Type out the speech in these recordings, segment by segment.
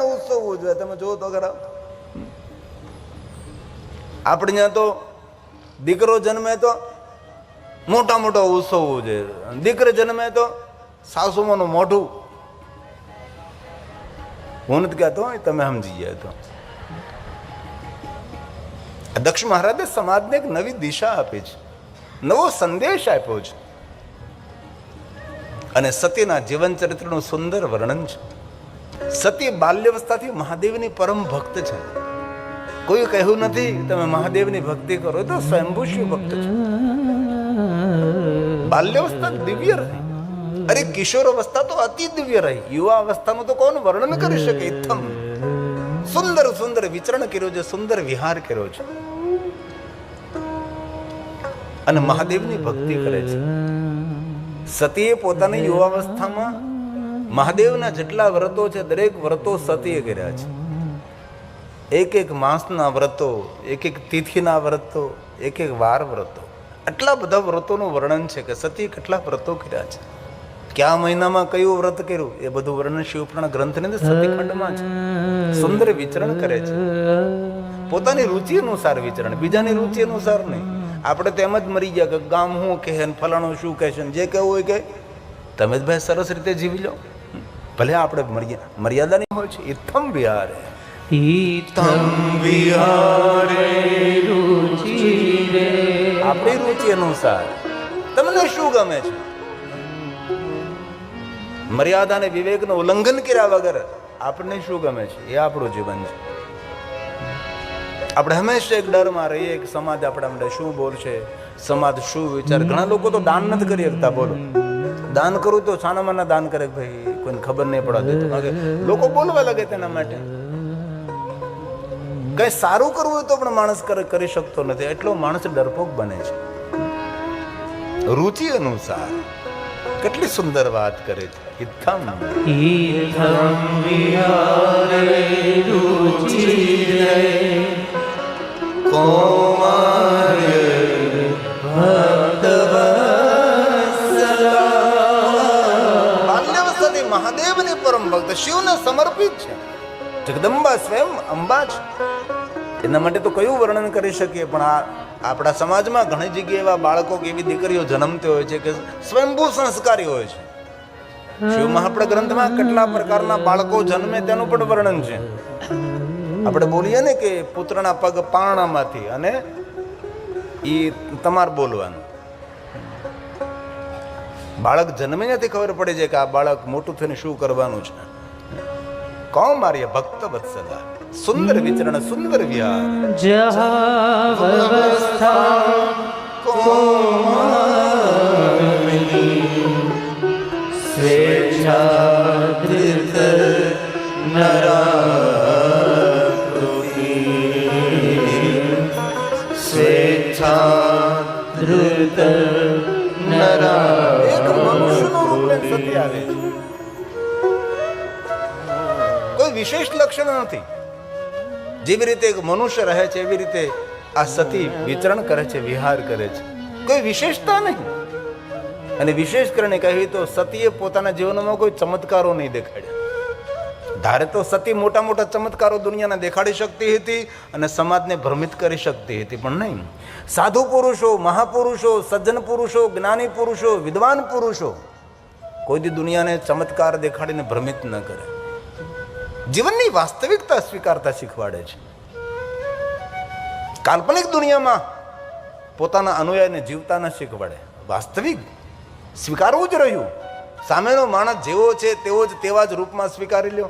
પ્રમાણે ઉત્સવ ઉજવે, તમે જુઓ તો ખરા. આપણે ત્યાં તો દીકરો જન્મે તો મોટા મોટા ઉત્સવ ઉજવે દીકરી જન્મે તો સાસુમાનું મોઢું. હું નથી કહેતો તમે સમજી ગયા તો. દક્ષ મહારાજે સમાજને એક નવી દિશા આપી છે. નવો સંદેશ આપ્યો છે. અને સતીના જીવન ચરિત્રનું સુંદર વર્ણન છે. સતી બાલ્યવસ્થાથી મહાદેવની પરમ ભક્ત છે. કોઈ કહ્યું નથી, તમે મહાદેવની ભક્તિ કરો તો સ્વયંભૂ ભક્ત છે. બાલ્યવસ્થા દિવ્ય રહી. અરે કિશોર અવસ્થા તો અતિ દિવ્ય રહી. યુવા અવસ્થાનું તો કોણ વર્ણન કરી શકે? ઇથમ. સુંદર સુંદર વિચરણ કર્યો છે, સુંદર વિહાર કર્યો છે. અને મહાદેવની ભક્તિ કરે છે. સતીએ પોતાની યુવાવસ્થામાં મહાદેવના જેટલા વ્રતો છે, દરેક વ્રતો સતીએ કર્યા છે. એક એક માસના વ્રતો એક એક તિથિના વ્રતો એક એક વાર વ્રતો. આટલા બધા વ્રતોનું વર્ણન છે કે સતીએ કેટલા વ્રતો કર્યા છે. કયા મહિનામાં કયું વ્રત કર્યું? એ બધું વર્ણન શિવપુરાણ ગ્રંથની અંદર સતીખંડમાં છે. સુંદર વિચરણ કરે છે. પોતાની રુચિ અનુસાર વિચરણ, બીજાની રુચિ અનુસાર નહીં. આપણે તેમ જ મરી ગયા કે ગામ શું કહે ફલાણું શું કહે છે જે કહેવું હોય કે તમે જ ભાઈ સરસ રીતે જીવી લો. ભલે આપણે મર્યા મર્યાદાની હોય છે ઇથમ વિહારે. વિહારે આપણી રુચિ અનુસાર તમને શું ગમે છે? મર્યાદા અને વિવેકનું ઉલ્લંઘન કર્યા વગર આપણને શું ગમે છે? એ આપણું જીવન છે. આપણે હંમેશા એક ડરમાં રહીએ કે સમાજ આપણા માટે શું બોલશે, સમાજ શું વિચાર? ઘણા લોકો તો દાન નથી કરી શકતા, બોલો. દાન કરું તો છાનામાના દાન કરે ભાઈ, કોઈને ખબર નહીં પડવા દેતો લોકો બોલવા લાગે તેના માટે. કઈ સારું કરવું હોય તો પણ માણસ કરી શકતો નથી. એટલો માણસ ડરપોક બને છે. રુચિ અનુસાર કેટલી સુંદર વાત કરે છે. ઈથમ વિહારે રુચિરે બાલ્યાવસ્થાથી મહાદેવની પરમ શિવને સમર્પિત છે. જગદંબા સ્વયં અંબા એના માટે તો કયું વર્ણન કરી શકીએ? પણ આ આપણા સમાજમાં ઘણી જગ્યાએ એવા બાળકો કે દીકરીઓ જન્મતી હોય છે કે સ્વયંભૂ સંસ્કારી હોય છે. શિવ મહાપ્રદ ગ્રંથમાં કેટલા પ્રકારના બાળકો જન્મે તેનું પણ વર્ણન છે. આપણે બોલીએ ને કે પુત્રના પગ પારણામાંથી અને એ તમારે બોલવાનું. બાળક જન્મે નથી ખબર પડે છે કે આ બાળક મોટું થઈને શું કરવાનું છે. કૌમાર્ય ભક્ત વત્સલા સુંદર વિચરણ સુંદર વિહાર. જહા વ્યવસ્થા કોઈ વિશેષ લક્ષણ નથી. જેવી રીતે એક મનુષ્ય રહે છે, એવી રીતે આ સતી વિચરણ કરે છે, વિહાર કરે છે. કોઈ વિશેષતા નહીં. અને વિશેષ કરીને કહીએ તો સતીએ પોતાના જીવનમાં કોઈ ચમત્કારો નહીં દેખાડ્યા. ધારે તો સતી મોટા મોટા ચમત્કારો દુનિયાને દેખાડી શકતી હતી અને સમાજને ભ્રમિત કરી શકતી હતી પણ નહીં. સાધુ પુરુષો, મહાપુરુષો, સજ્જન પુરુષો, જ્ઞાની પુરુષો, વિદ્વાન પુરુષો કોઈ દી દુનિયાને ચમત્કાર દેખાડીને ભ્રમિત ન કરે. જીવનની વાસ્તવિકતા સ્વીકારતા શીખવાડે છે. કાલ્પનિક દુનિયામાં પોતાના અનુયાયને જીવતા ન શીખવાડે. વાસ્તવિક સ્વીકારવું જ રહ્યું. સામેનો માણસ જેવો છે તેવો જ તેવા જ રૂપમાં સ્વીકારી લ્યો.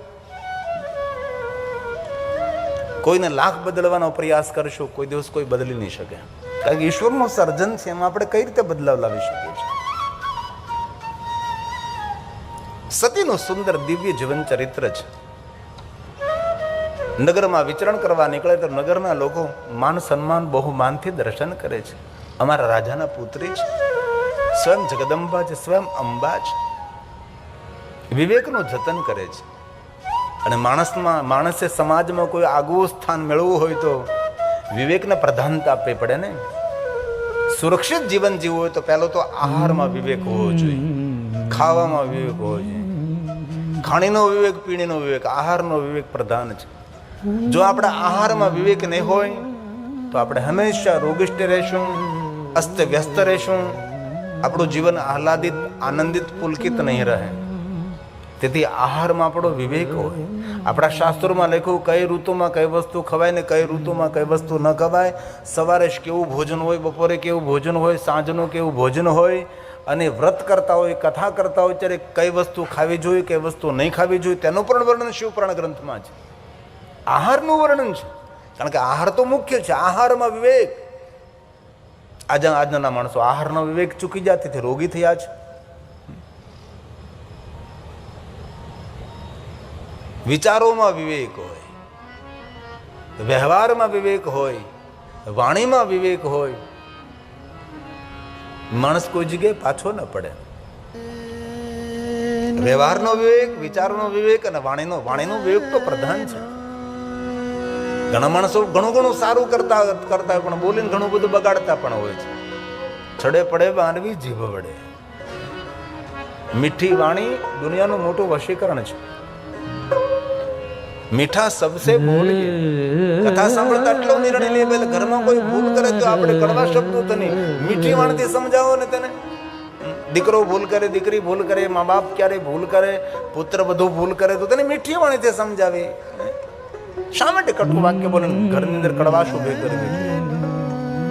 કોઈને લાખ બદલવાનો પ્રયાસ કરશો, કોઈ દિવસ કોઈ બદલી નહીં શકે. કારણ કે ઈશ્વરનું સર્જન છે એમાં આપણે કઈ રીતે બદલાવ લાવી શકીએ છીએ? સતીનું સુંદર દિવ્ય જીવન ચરિત્ર છે. નગરમાં વિચરણ કરવા નીકળે તો નગરના લોકો માન સન્માન બહુ માનથી દર્શન કરે છે. અમારા રાજાના પુત્રી છે. સ્વયં જગદંબા છે, સ્વયં અંબા છે. વિવેકનું જતન કરે છે. અને માણસમાં, માણસે સમાજમાં કોઈ આગવું સ્થાન મેળવવું હોય તો વિવેકને પ્રધાનતા આપવી પડે ને. સુરક્ષિત જીવન જીવવું હોય તો પહેલો તો આહારમાં વિવેક હોવો જોઈએ, ખાવામાં વિવેક હોવો જોઈએ. ખાણીનો વિવેક, પીણીનો વિવેક, આહારનો વિવેક પ્રધાન છે. જો આપણા આહારમાં વિવેક નહીં હોય, તો આપણે હંમેશા રોગિષ્ટ રહેશું અસ્ત વ્યસ્ત રહેશું. આપણું જીવન આહલાદિત, આનંદિત, પુલકિત નહીં રહે. તેથી આહારમાં આપણો વિવેક હોય. આપણા શાસ્ત્રોમાં લખ્યું, કઈ ઋતુમાં કઈ વસ્તુ ખવાય ને કઈ ઋતુમાં કઈ વસ્તુ ન ખવાય? સવારે કેવું ભોજન હોય, બપોરે કેવું ભોજન હોય, સાંજનું કેવું ભોજન હોય? અને વ્રત કરતા હોય, કથા કરતા હોય, ત્યારે કઈ વસ્તુ ખાવી જોઈએ, કઈ વસ્તુ નહીં ખાવી જોઈએ? તેનું પણ વર્ણન શિવપુરાણ ગ્રંથમાં છે. આહારનું વર્ણન છે. કારણ કે આહાર તો મુખ્ય છે. આહારમાં વિવેક. આજે આજના માણસો આહારનો વિવેક ચૂકી જાય તેથી રોગી થયા છે. વિચારોમાં વિવેક હોય, વ્યવહારમાં વિવેક હોય, વાણીમાં વિવેક હોય, માણસ કોઈ જગ્યાએ પાછો ન પડે. વ્યવહારનો વિવેક, વિચારનો વિવેક અને વાણીનો વાણીનો વિવેક તો પ્રધાન છે. ઘણા માણસો ઘણું ઘણું સારું કરતા કરતા પણ બોલીને ઘણું બધું બગાડતા પણ હોય છે. છડે પડે માનવી જીભ વડે. મીઠી વાણી દુનિયાનું મોટું વશીકરણ છે. મીઠા સબસે બોલીએ. કથા સાંભળતા એટલો નિર્ણય લે પહેલા ઘરમાં કોઈ ભૂલ કરે તો આપણે કડવા શબ્દો તો નહીં. મીઠી વાણીથી સમજાવો ને તેને. દીકરો ભૂલ કરે, દીકરી ભૂલ કરે, મા બાપ ક્યારે ભૂલ કરે, પુત્ર બધું ભૂલ કરે તો તેને મીઠી વાણીથી સમજાવે. શા માટે કટુ વાક્ય બોલે? ઘરની અંદર કડવાશ ઊભી કરવી.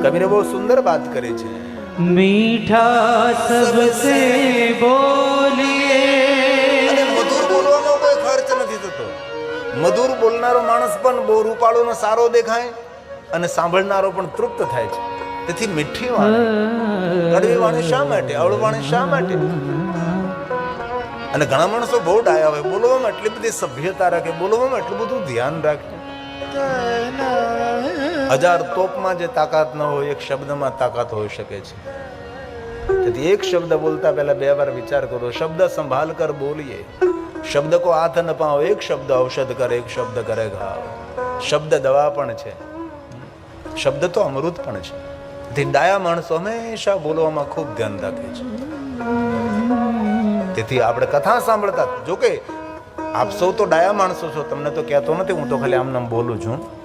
કબીરે બહુ સુંદર વાત કરી છે. મીઠા સબસે બોલીએ મધુર બોલનારો માણસ પણ બહુ રૂપાળો સારો દેખાય અને સાંભળનારો પણ તૃપ્ત થાય છે. તેથી મીઠી વાણી, કડવી વાણી શા માટે? અવળ વાણી શા માટે? અને ઘણા માણસો બહુ ડાયા હોય, બોલવામાં એટલી બધી સભ્યતા રાખે, બોલવામાં એટલું બધું ધ્યાન રાખે. હજાર તોપમાં જે તાકાત ન હોય, એક શબ્દમાં તાકાત હોઈ શકે છે. તેથી એક શબ્દ બોલતા પહેલા બે વાર વિચાર કરો, શબ્દ સંભાળ કર બોલીએ. શબ્દ કો હાથ ન પાઓ એક શબ્દ ઔષધ કરે, એક શબ્દ કરે ઘાવ શબ્દ દવા પણ છે. શબ્દ તો અમૃત પણ છે. તેથી ડાયા માણસો હંમેશા બોલવામાં ખૂબ ધ્યાન રાખે છે. તેથી આપણે કથા સાંભળતા, જો કે આપ સૌ તો ડાયા માણસો છો, તમને તો કહેતો નથી, હું તો ખાલી આમ બોલું છું.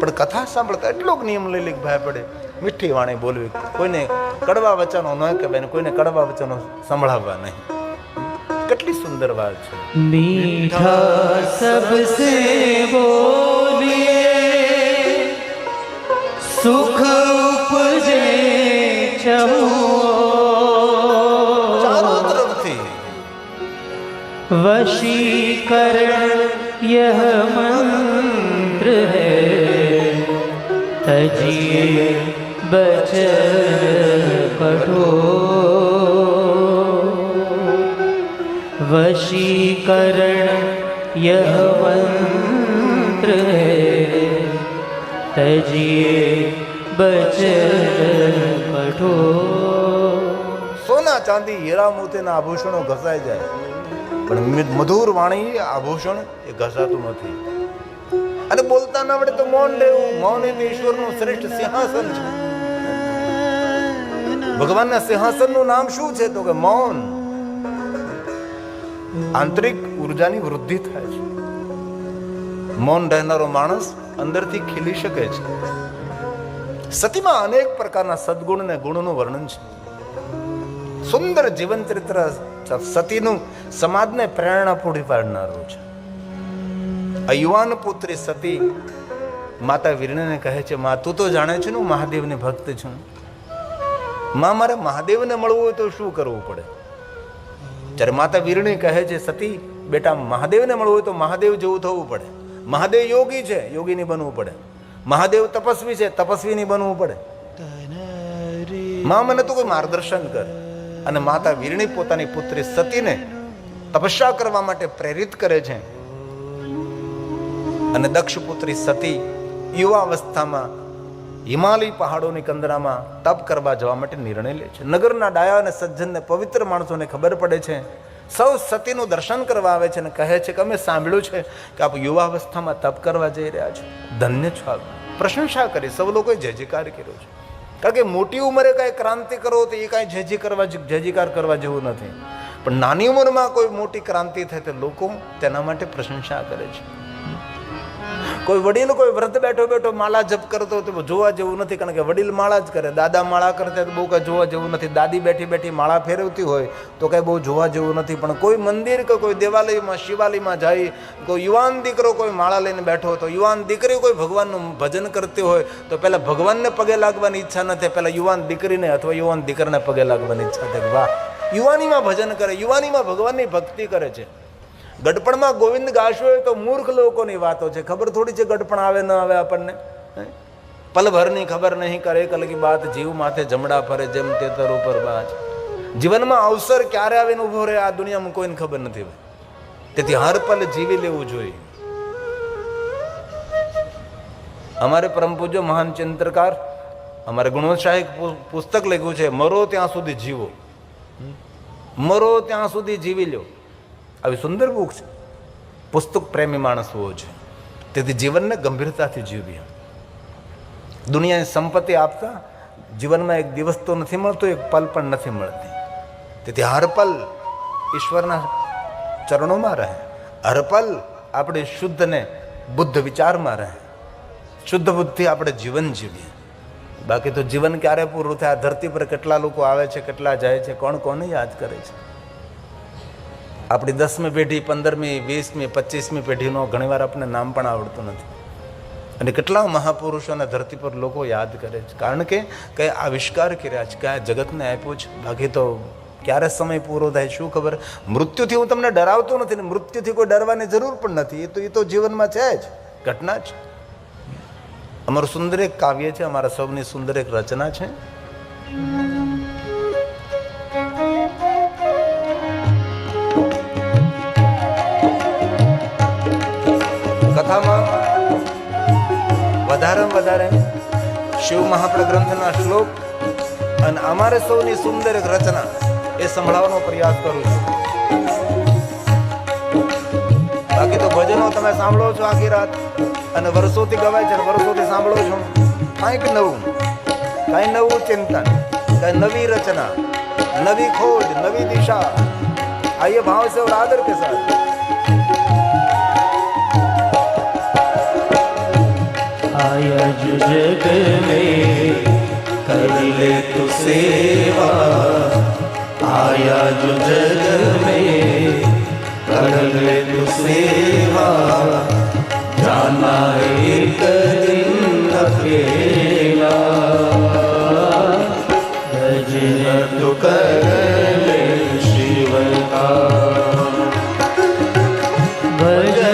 પણ કથા સાંભળતા એટલો જ નિયમ લઈ લે ભાઈ પડે મીઠી વાણી બોલવી. કોઈને કડવા વચનો ન કહેવાય કોઈને કડવા વચનો સંભળાવવા નહીં. કેટલી સુંદર વાત છે. મીઠા સબસે બોલીએ સુખ ઉપજે વશીકરણ યહ મંત્ર હૈ તજીએ બચન કઠોર. वशीकरण यह मंत्र है तजिए बचन कठोर સોના ચાંદી હીરા મોતીના આભૂષણો ઘસાઈ જાય પણ મ- મધુર વાણી આભૂષણ એ ઘસાતું નથી અને બોલતા ન આવડે તો મૌન લેવું મૌન એ તો ઈશ્વરનું શ્રેષ્ઠ સિંહાસન છે ભગવાનના સિંહાસનનું નામ શું છે તો કે મૌન આંતરિક ઉર્જાની વૃદ્ધિ થાય છે. મૌન રહેનારો માણસ અંદરથી ખીલી શકે છે. સતીમાં અનેક પ્રકારના સદગુણ અને ગુણનું વર્ણન છે. સુંદર જીવન ચરિત્ર સતીનું સમાજને પ્રેરણા પૂરી પાડનારું છે. આ યુવાન પુત્રી સતી માતા વીરણને કહે છે, મા, તું તો જાણે છે ને હું મહાદેવની ભક્ત છું. માં, મારે મહાદેવને મળવું હોય તો શું કરવું પડે? જ્યારે માતા વીરણી કહે છે, સતી, બેટા, મહાદેવને મળવું હોય તો મહાદેવ જેવું થવું પડે. મહાદેવ યોગી છે, યોગીની બનવું પડે. મહાદેવ તપસ્વી છે, તપસ્વીની બનવું પડે. માં, મને તો કોઈ માર્ગદર્શન કર. અને માતા વીરણી પોતાની પુત્રી સતીને તપસ્યા કરવા માટે પ્રેરિત કરે છે. અને દક્ષ પુત્રી સતી યુવા અવસ્થામાં હિમાલય પહાડોની કંદરામાં તપ કરવા જવા માટે નિર્ણય લે છે. નગરના ડાયા અને સજ્જનને પવિત્ર માણસોને ખબર પડે છે. સૌ સતીનું દર્શન કરવા આવે છે અને કહે છે કે અમે સાંભળ્યું છે કે આપ યુવાવસ્થામાં તપ કરવા જઈ રહ્યા છો. ધન્ય છો આપ. પ્રશંસા કરી, સૌ લોકોએ જય જયકાર કર્યો છે. કારણ કે મોટી ઉંમરે કાંઈ ક્રાંતિ કરો તો એ કાંઈ જયજી જય કરવા જય જયકાર કરવા જેવું નથી. પણ નાની ઉંમરમાં કોઈ મોટી ક્રાંતિ થાય તો લોકો તેના માટે પ્રશંસા કરે છે. કોઈ વડીલ કોઈ વ્રત બેઠો બેઠો માળા જપ કરતો તો જોવા જેવું નથી, કારણ કે વડીલ માળા જ કરે. દાદા માળા કરતા તો બહુ કાંઈ જોવા જેવું નથી. દાદી બેઠી બેઠી માળા ફેરવતી હોય તો કાંઈ બહુ જોવા જેવું નથી. પણ કોઈ મંદિર કે કોઈ દેવાલયમાં, શિવાલયમાં જાય, કોઈ યુવાન દીકરો કોઈ માળા લઈને બેઠો તો યુવાન દીકરી કોઈ ભગવાનનું ભજન કરતી હોય તો પહેલાં ભગવાનને પગે લાગવાની ઈચ્છા નથી પહેલાં યુવાન દીકરીને અથવા યુવાન દીકરાને પગે લાગવાની ઈચ્છા થાય વાહ, યુવાનીમાં ભજન કરે, યુવાનીમાં ભગવાનની ભક્તિ કરે છે. ગડપણમાં ગોવિંદ ગાશો તો મૂર્ખ લોકોની વાતો છે. ખબર થોડી છે ગડપણ આવે, ન આવે આપણને? પલભરની ખબર નહીં કરે કલકી બાત જીવ માથે જમડા ફરે, જેમ તેતર ઉપર બાજ. જીવનમાં અવસર ક્યારે આવીને ઊભો રહે, આ દુનિયામાં કોઈને ખબર નથી તેથી હર પલ જીવી લેવું જોઈએ. અમારે પરમ પૂજ્ય મહાન ચિત્રકાર, અમારે ગુણોત્સાહી પુસ્તક લખ્યું છે, મરો ત્યાં સુધી જીવો. મરો ત્યાં સુધી જીવી લો આવી સુંદર બુક છે. પુસ્તક પ્રેમી માણસ હોવો છે તેથી જીવનને ગંભીરતાથી જીવીએ દુનિયાની સંપત્તિ આપતા જીવનમાં એક દિવસ તો નથી મળતો, એક પલ પણ નથી મળતી. તેથી હર પલ ઈશ્વરના ચરણોમાં રહે. હર પલ આપણે શુદ્ધને બુદ્ધ વિચારમાં રહે. શુદ્ધ બુદ્ધિ આપણે જીવન જીવીએ. બાકી તો જીવન ક્યારે પૂરું થાય? આ ધરતી પર કેટલા લોકો આવે છે, કેટલા જાય છે, કોણ કોને યાદ કરે છે? આપણી દસમી પેઢી, પંદરમી, વીસમી પચીસમી પેઢીનો ઘણીવાર આપણને નામ પણ આવડતું નથી. અને કેટલા મહાપુરુષોને ધરતી પર લોકો યાદ કરે છે. કારણ કે કયા આવિષ્કાર કર્યા છે કયા જગતને આપ્યું છે. બાકી તો ક્યારે સમય પૂરો થાય શું ખબર? મૃત્યુથી હું તમને ડરાવતો નથી ને મૃત્યુથી કોઈ ડરવાની જરૂર પણ નથી. એ તો એ તો જીવનમાં છે જ. ઘટના છે અમારું સુંદર એક કાવ્ય છે, અમારા સૌની સુંદર એક રચના છે. વધારેમાં વધારે શિવ મહાપ્રગ્રંથના શ્લોક અને અમારે સૌની સુંદર એક રચના એ સંભળાવવાનો પ્રયાસ કરું છું. બાકી તો ભજનો તમે સાંભળો છો આખી રાત અને વર્ષોથી ગવાય છે વર્ષોથી સાંભળો છો. કાંઈક નવું, કાંઈ નવું ચિંતન, કાંઈ નવી રચના, નવી ખોજ, નવી દિશા. આ ભાવ સેવ આદર કે સાથ. जग में कर ले तू सेवा आया जो जग में कर ले तू सेवा जाना है एक दिन अकेला भजन तू कर ले शिव का भजन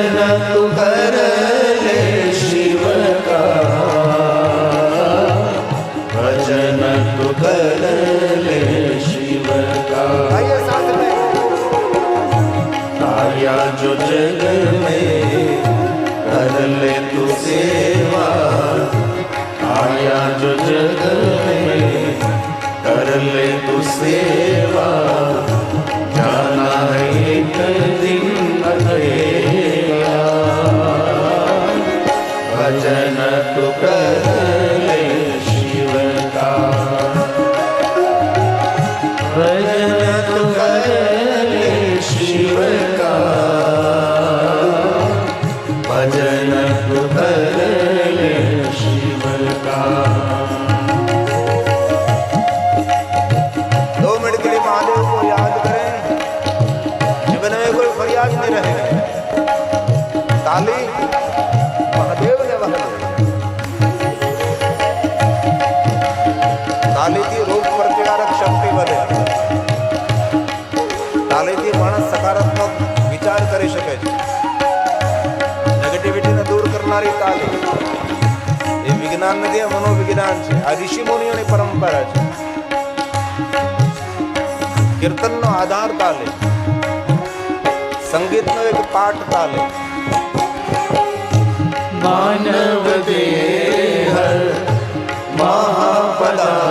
સામ્યદેહ મનોવિજ્ઞાન છે. આ ઋષિ મુનિઓની પરંપરા છે. કીર્તનનો આધાર તાલે. સંગીતનો એક પાઠ તાલે. માનવ દેહ મહાપદા